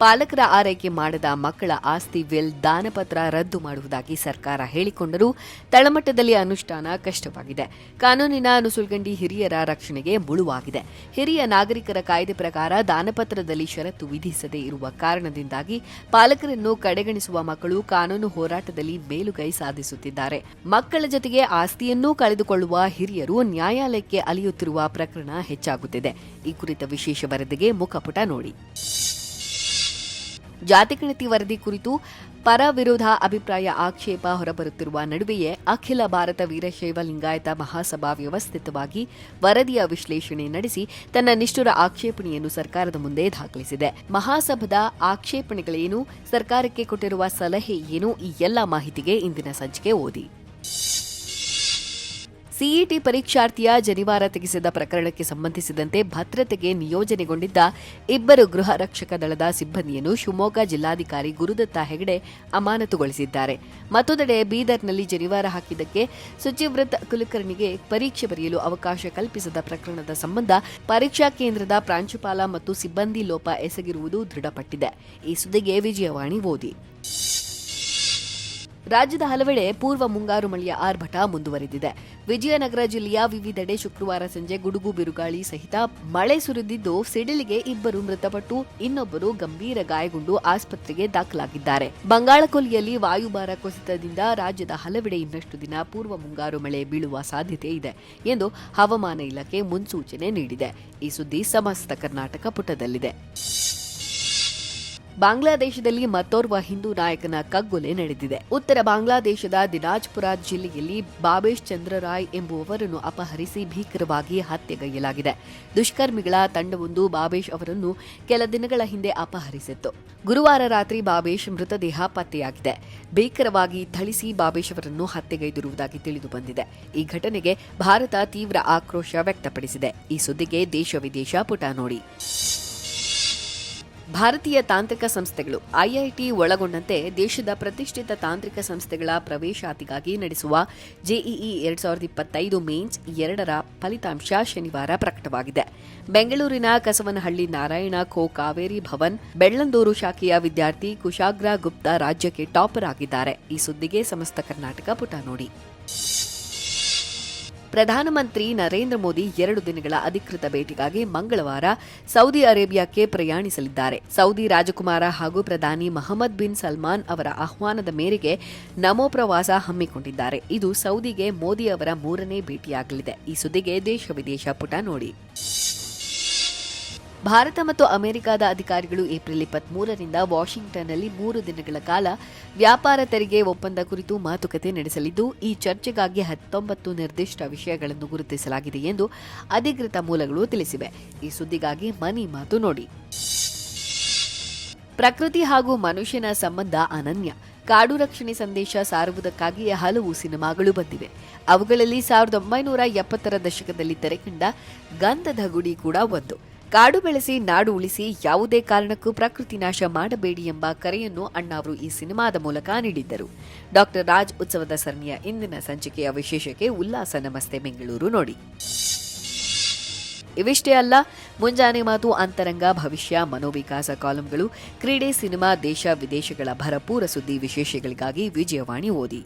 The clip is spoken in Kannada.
ಪಾಲಕರ ಆರೈಕೆ ಮಾಡದ ಮಕ್ಕಳ ಆಸ್ತಿ ವಿಲ್ ದಾನಪತ್ರ ರದ್ದು ಮಾಡುವುದಾಗಿ ಸರ್ಕಾರ ಹೇಳಿಕೊಂಡರೂ ತಳಮಟ್ಟದಲ್ಲಿ ಅನುಷ್ಠಾನ ಕಷ್ಟವಾಗಿದೆ. ಕಾನೂನಿನ ಅನುಸುಲ್ಗಂಡಿ ಹಿರಿಯರ ರಕ್ಷಣೆಗೆ ಮುಳುವಾಗಿದೆ. ಹಿರಿಯ ನಾಗರಿಕರ ಕಾಯ್ದೆ ಪ್ರಕಾರ ದಾನಪತ್ರದಲ್ಲಿ ಷರತ್ತು ವಿಧಿಸದೇ ಇರುವ ಕಾರಣದಿಂದಾಗಿ ಪಾಲಕರನ್ನು ಕಡೆಗಣಿಸುವ ಮಕ್ಕಳು ಕಾನೂನು ಹೋರಾಟದಲ್ಲಿ ಮೇಲುಗೈ ಸಾಧಿಸುತ್ತಿದ್ದಾರೆ. ಮಕ್ಕಳ ಜೊತೆಗೆ ಆಸ್ತಿಯನ್ನೂ ಕಳೆದುಕೊಳ್ಳುವ ಹಿರಿಯರು ನ್ಯಾಯಾಲಯಕ್ಕೆ ಅಲಿಯುತ್ತಿರುವ ಪ್ರಕರಣ ಹೆಚ್ಚಾಗುತ್ತಿದೆ. ಈ ಕುರಿತ ವಿಶೇಷ ವರದಿಗೆ ಮುಖಪುಟ ನೋಡಿ. ಜಾತಿಗಣತಿ ವರದಿ ಕುರಿತು ಪರ ವಿರೋಧ ಅಭಿಪ್ರಾಯ ಆಕ್ಷೇಪ ಹೊರಬರುತ್ತಿರುವ ನಡುವೆಯೇ ಅಖಿಲ ಭಾರತ ವೀರಶೈವ ಲಿಂಗಾಯತ ಮಹಾಸಭಾ ವ್ಯವಸ್ಥಿತವಾಗಿ ವರದಿಯ ವಿಶ್ಲೇಷಣೆ ನಡೆಸಿ ತನ್ನ ನಿಷ್ಠುರ ಆಕ್ಷೇಪಣೆಯನ್ನು ಸರ್ಕಾರದ ಮುಂದೆ ದಾಖಲಿಸಿದೆ. ಮಹಾಸಭಾದ ಆಕ್ಷೇಪಣೆಗಳೇನು, ಸರ್ಕಾರಕ್ಕೆ ಕೊಟ್ಟಿರುವ ಸಲಹೆ ಏನು, ಈ ಎಲ್ಲ ಮಾಹಿತಿಗೆ ಇಂದಿನ ಸಂಚಿಕೆ ಓದಿ. ಸಿಇಟಿ ಪರೀಕ್ಷಾರ್ಥಿಯ ಜನಿವಾರ ತೆಗೆಸಿದ ಪ್ರಕರಣಕ್ಕೆ ಸಂಬಂಧಿಸಿದಂತೆ ಭದ್ರತೆಗೆ ನಿಯೋಜನೆಗೊಂಡಿದ್ದ ಇಬ್ಬರು ಗೃಹ ರಕ್ಷಕ ದಳದ ಸಿಬ್ಬಂದಿಯನ್ನು ಶಿವಮೊಗ್ಗ ಜಿಲ್ಲಾಧಿಕಾರಿ ಗುರುದತ್ತ ಹೆಗಡೆ ಅಮಾನತುಗೊಳಿಸಿದ್ದಾರೆ. ಮತ್ತೊಂದೆಡೆ ಬೀದರ್ನಲ್ಲಿ ಜನಿವಾರ ಹಾಕಿದ್ದಕ್ಕೆ ಸುಚಿವ್ರತ್ ಕುಲಕರ್ಣಿಗೆ ಪರೀಕ್ಷೆ ಬರೆಯಲು ಅವಕಾಶ ಕಲ್ಪಿಸದ ಪ್ರಕರಣದ ಸಂಬಂಧ ಪರೀಕ್ಷಾ ಕೇಂದ್ರದ ಪ್ರಾಂಶುಪಾಲ ಮತ್ತು ಸಿಬ್ಬಂದಿ ಲೋಪ ಎಸಗಿರುವುದು ದೃಢಪಟ್ಟಿದೆ. ಈ ಸುದ್ದಿಗೆ ವಿಜಯವಾಣಿ ಓದಿ. ರಾಜ್ಯದ ಹಲವೆಡೆ ಪೂರ್ವ ಮುಂಗಾರು ಮಳೆಯ ಆರ್ಭಟ ಮುಂದುವರೆದಿದೆ. ವಿಜಯನಗರ ಜಿಲ್ಲೆಯ ವಿವಿಧೆಡೆ ಶುಕ್ರವಾರ ಸಂಜೆ ಗುಡುಗು ಬಿರುಗಾಳಿ ಸಹಿತ ಮಳೆ ಸುರಿದಿದ್ದು, ಸಿಡಿಲಿಗೆ ಇಬ್ಬರು ಮೃತಪಟ್ಟು ಇನ್ನೊಬ್ಬರು ಗಂಭೀರ ಗಾಯಗೊಂಡು ಆಸ್ಪತ್ರೆಗೆ ದಾಖಲಾಗಿದ್ದಾರೆ. ಬಂಗಾಳಕೊಲ್ಲಿಯಲ್ಲಿ ವಾಯುಭಾರ ಕುಸಿತದಿಂದ ರಾಜ್ಯದ ಹಲವೆಡೆ ಇನ್ನಷ್ಟು ದಿನ ಪೂರ್ವ ಮುಂಗಾರು ಮಳೆ ಬೀಳುವ ಸಾಧ್ಯತೆ ಇದೆ ಎಂದು ಹವಾಮಾನ ಇಲಾಖೆ ಮುನ್ಸೂಚನೆ ನೀಡಿದೆ. ಈ ಸುದ್ದಿ ಸಮಸ್ತ ಕರ್ನಾಟಕ ಪುಟದಲ್ಲಿದೆ. ಬಾಂಗ್ಲಾದೇಶದಲ್ಲಿ ಮತ್ತೋರ್ವ ಹಿಂದೂ ನಾಯಕನ ಕಗ್ಗೊಲೆ ನಡೆದಿದೆ. ಉತ್ತರ ಬಾಂಗ್ಲಾದೇಶದ ದಿನಾಜ್ಪುರ ಜಿಲ್ಲೆಯಲ್ಲಿ ಬಾಬೇಶ್ ಚಂದ್ರರಾಯ್ ಎಂಬುವವರನ್ನು ಅಪಹರಿಸಿ ಭೀಕರವಾಗಿ ಹತ್ಯೆಗೈಯಲಾಗಿದೆ ದುಷ್ಕರ್ಮಿಗಳ ತಂಡವೊಂದು ಬಾಬೇಶ್ ಅವರನ್ನು ಕೆಲ ದಿನಗಳ ಹಿಂದೆ ಅಪಹರಿಸಿತ್ತು. ಗುರುವಾರ ರಾತ್ರಿ ಬಾಬೇಶ್ ಮೃತದೇಹ ಪತ್ತೆಯಾಗಿದೆ. ಭೀಕರವಾಗಿ ಥಳಿಸಿ ಬಾಬೇಶ್ ಅವರನ್ನು ಹತ್ಯೆಗೈದಿರುವುದಾಗಿ ತಿಳಿದುಬಂದಿದೆ ಈ ಘಟನೆಗೆ ಭಾರತ ತೀವ್ರ ಆಕ್ರೋಶ ವ್ಯಕ್ತಪಡಿಸಿದೆ. ಈ ಸುದ್ದಿಗೆ ದೇಶ ವಿದೇಶ ಪುಟ ನೋಡಿ. ಭಾರತೀಯ ತಾಂತ್ರಿಕ ಸಂಸ್ಥೆಗಳು, ಐಐಟಿ ಒಳಗೊಂಡಂತೆ ದೇಶದ ಪ್ರತಿಷ್ಠಿತ ತಾಂತ್ರಿಕ ಸಂಸ್ಥೆಗಳ ಪ್ರವೇಶಾತಿಗಾಗಿ ನಡೆಸುವ ಜೆಇಇ ಎರಡ್ ಸಾವಿರದ ಇಪ್ಪತ್ತೈದು ಮೇನ್ಸ್ ಎರಡರ ಫಲಿತಾಂಶ ಶನಿವಾರ ಪ್ರಕಟವಾಗಿದೆ. ಬೆಂಗಳೂರಿನ ಕಸವನಹಳ್ಳಿ ನಾರಾಯಣ ಖೋ ಕಾವೇರಿ ಭವನ್, ಬೆಳ್ಳಂದೂರು ಶಾಖೆಯ ವಿದ್ಯಾರ್ಥಿ ಕುಶಾಗ್ರ ಗುಪ್ತಾ ರಾಜ್ಯಕ್ಕೆ ಟಾಪರ್ ಆಗಿದ್ದಾರೆ. ಈ ಸುದ್ದಿಗೆ ಸಮಸ್ತ ಕರ್ನಾಟಕ ಪುಟ ನೋಡಿ. ಪ್ರಧಾನಮಂತ್ರಿ ನರೇಂದ್ರ ಮೋದಿ ಎರಡು ದಿನಗಳ ಅಧಿಕೃತ ಭೇಟಿಗಾಗಿ ಮಂಗಳವಾರ ಸೌದಿ ಅರೇಬಿಯಾಕ್ಕೆ ಪ್ರಯಾಣಿಸಲಿದ್ದಾರೆ. ಸೌದಿ ರಾಜಕುಮಾರ ಹಾಗೂ ಪ್ರಧಾನಿ ಮಹಮ್ಮದ್ ಬಿನ್ ಸಲ್ಮಾನ್ ಅವರ ಆಹ್ವಾನದ ಮೇರೆಗೆ ನಮೋ ಪ್ರವಾಸ ಹಮ್ಮಿಕೊಂಡಿದ್ದಾರೆ. ಇದು ಸೌದಿಗೆ ಮೋದಿ ಅವರ ಮೂರನೇ ಭೇಟಿಯಾಗಲಿದೆ. ಈ ಸುದ್ದಿಗೆ ದೇಶ ವಿದೇಶ ಪುಟ ನೋಡಿ. ಭಾರತ ಮತ್ತು ಅಮೆರಿಕದ ಅಧಿಕಾರಿಗಳು ಏಪ್ರಿಲ್ ಇಪ್ಪತ್ಮೂರರಿಂದ ವಾಷಿಂಗ್ಟನ್ನಲ್ಲಿ ಮೂರು ದಿನಗಳ ಕಾಲ ವ್ಯಾಪಾರ ತೆರಿಗೆ ಒಪ್ಪಂದ ಕುರಿತು ಮಾತುಕತೆ ನಡೆಸಲಿದ್ದು, ಈ ಚರ್ಚೆಗಾಗಿ ಹತ್ತೊಂಬತ್ತು ನಿರ್ದಿಷ್ಟ ವಿಷಯಗಳನ್ನು ಗುರುತಿಸಲಾಗಿದೆ ಎಂದು ಅಧಿಕೃತ ಮೂಲಗಳು ತಿಳಿಸಿವೆ. ಈ ಸುದ್ದಿಗಾಗಿ ಮನಿ ಮಾತು ನೋಡಿ. ಪ್ರಕೃತಿ ಹಾಗೂ ಮನುಷ್ಯನ ಸಂಬಂಧ ಅನನ್ಯ. ಕಾಡು ರಕ್ಷಣೆ ಸಂದೇಶ ಸಾರುವುದಕ್ಕಾಗಿ ಹಲವು ಸಿನಿಮಾಗಳು ಬಂದಿವೆ. ಅವುಗಳಲ್ಲಿ ಸಾವಿರದ ಒಂಬೈನೂರ ಎಪ್ಪತ್ತರ ದಶಕದಲ್ಲಿ ತೆರೆಕಂಡ ಗಂಧದ ಗುಡಿ ಕೂಡ ಒಂದು. ಕಾಡು ಬೆಳೆಸಿ, ನಾಡು ಉಳಿಸಿ ಯಾವುದೇ ಕಾರಣಕ್ಕೂ ಪ್ರಕೃತಿ ನಾಶ ಮಾಡಬೇಡಿ ಎಂಬ ಕರೆಯನ್ನು ಅಣ್ಣಾವರು ಈ ಸಿನಿಮಾದ ಮೂಲಕ ನೀಡಿದ್ದರು. ಡಾಕ್ಟರ್ ರಾಜ್ ಉತ್ಸವದ ಸರಣಿಯ ಇಂದಿನ ಸಂಚಿಕೆಯ ವಿಶೇಷಕ್ಕೆ ಉಲ್ಲಾಸ, ನಮಸ್ತೆ ಬೆಂಗಳೂರು ನೋಡಿ. ಇವಿಷ್ಟೇ ಅಲ್ಲ, ಮುಂಜಾನೆ ಮಾತು ಅಂತರಂಗ, ಭವಿಷ್ಯ, ಮನೋವಿಕಾಸ ಕಾಲಂಗಳು, ಕ್ರೀಡೆ, ಸಿನಿಮಾ, ದೇಶ, ವಿದೇಶಗಳ ಭರಪೂರ ಸುದ್ದಿ ವಿಶೇಷಗಳಿಗಾಗಿ ವಿಜಯವಾಣಿ ಓದಿ.